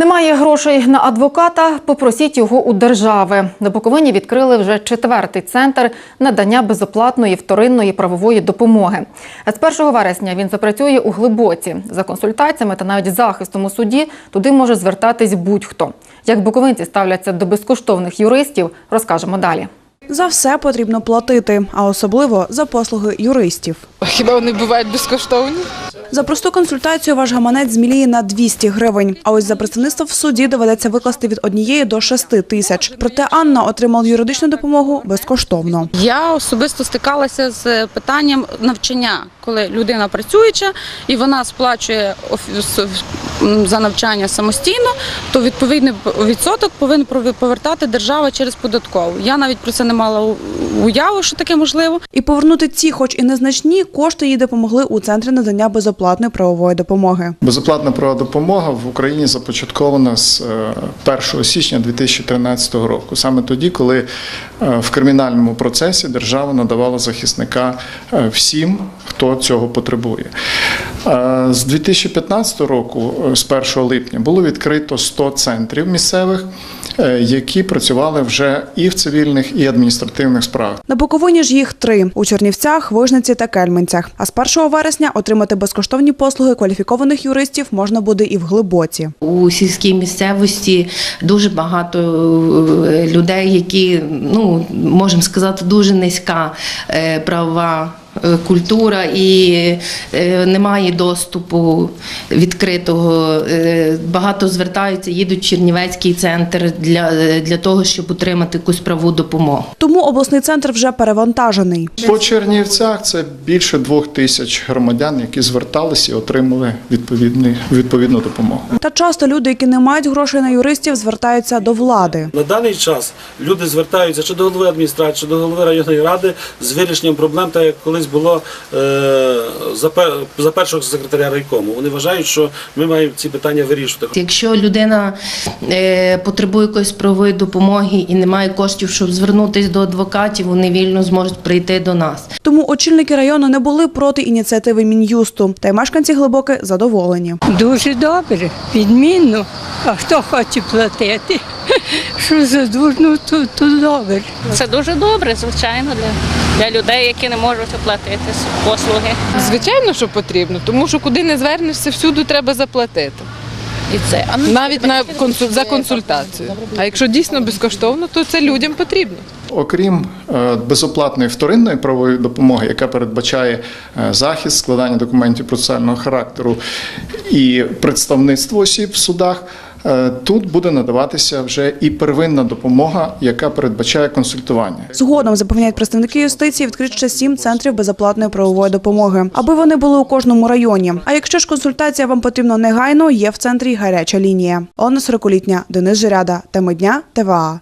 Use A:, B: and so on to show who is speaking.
A: Немає грошей на адвоката. Попросіть його у держави. На Буковині відкрили вже четвертий центр надання безоплатної вторинної правової допомоги. З 1 вересня він запрацює у глибоці. За консультаціями та навіть захистом у суді туди може звертатись будь-хто. Як буковинці ставляться до безкоштовних юристів, розкажемо далі.
B: За все потрібно платити, а особливо за послуги юристів.
C: Хіба вони бувають безкоштовні?
B: За просту консультацію ваш гаманець зміліє на 200 гривень. А ось за представництво в суді доведеться викласти від однієї до шести тисяч. Проте Анна отримала юридичну допомогу безкоштовно.
D: Я особисто стикалася з питанням навчання, коли людина працююча і вона сплачує за навчання самостійно, то відповідний відсоток повинен повертати держава через податкову. Я навіть про це не мала у- уяви, що таке можливо.
B: І повернути ці, хоч і незначні, кошти їй допомогли у центрі надання безоплатної правової допомоги.
E: Безоплатна правова допомога в Україні започаткована з е, 1 січня 2013 року, саме тоді, коли е, в кримінальному процесі держава надавала захисника е, всім, хто цього потребує. Е, З 2015 року, е, з 1 липня, було відкрито 100 центрів місцевих, е, які працювали вже і в цивільних, і адміністративних справах.
B: На Буковині ж їх три – у Чернівцях, Вижниці та Кельменцях. А з 1 вересня отримати безкоштовні послуги кваліфікованих юристів можна буде і в Глибоці.
F: У сільській місцевості дуже багато е, людей, які, ну можемо сказати, дуже низька е, правова. Е, Культура і е, немає доступу відкритого. Е, Багато звертаються, їдуть в Чернівецький центр для, для того, щоб отримати якусь праву допомогу.
B: Тому обласний центр вже перевантажений.
E: По Чернівцях це більше двох тисяч громадян, які зверталися і отримали відповідний, відповідну допомогу.
B: Та часто люди, які не мають грошей на юристів, звертаються до влади.
G: На даний час люди звертаються чи до голови адміністрації, чи до голови районної ради з вирішенням проблем, так як колись було е, за, за першого секретаря райкому. Вони вважають, що ми маємо ці питання вирішувати.
F: Якщо людина е, потребує якоїсь правової допомоги і не має коштів, щоб звернутися до адвокатів, вони вільно зможуть прийти до нас.
B: Тому очільники району не були проти ініціативи Мін'юсту. Та й мешканці глибоки задоволені.
H: Дуже добре, відмінно. А хто хоче платити? Що за дурно, то, то добре.
I: Це дуже добре, звичайно, для, для людей, які не можуть оплатити послуги.
C: Звичайно, що потрібно, тому що куди не звернешся, всюди треба заплатити.
I: І це а ну,
C: Навіть на консуль... за консультацію. А якщо дійсно безкоштовно, то це людям потрібно.
E: Окрім е, безоплатної вторинної правової допомоги, яка передбачає е, захист, складання документів процесуального характеру і представництво осіб в судах. Е, Тут буде надаватися вже і первинна допомога, яка передбачає консультування.
B: Згодом запевняють представники юстиції відкрити ще сім центрів безоплатної правової допомоги, аби вони були у кожному районі. А якщо ж консультація вам потрібна негайно, є в центрі гаряча лінія. Олена Сороколітня, Денис Жиряда, теми дня, ТВА.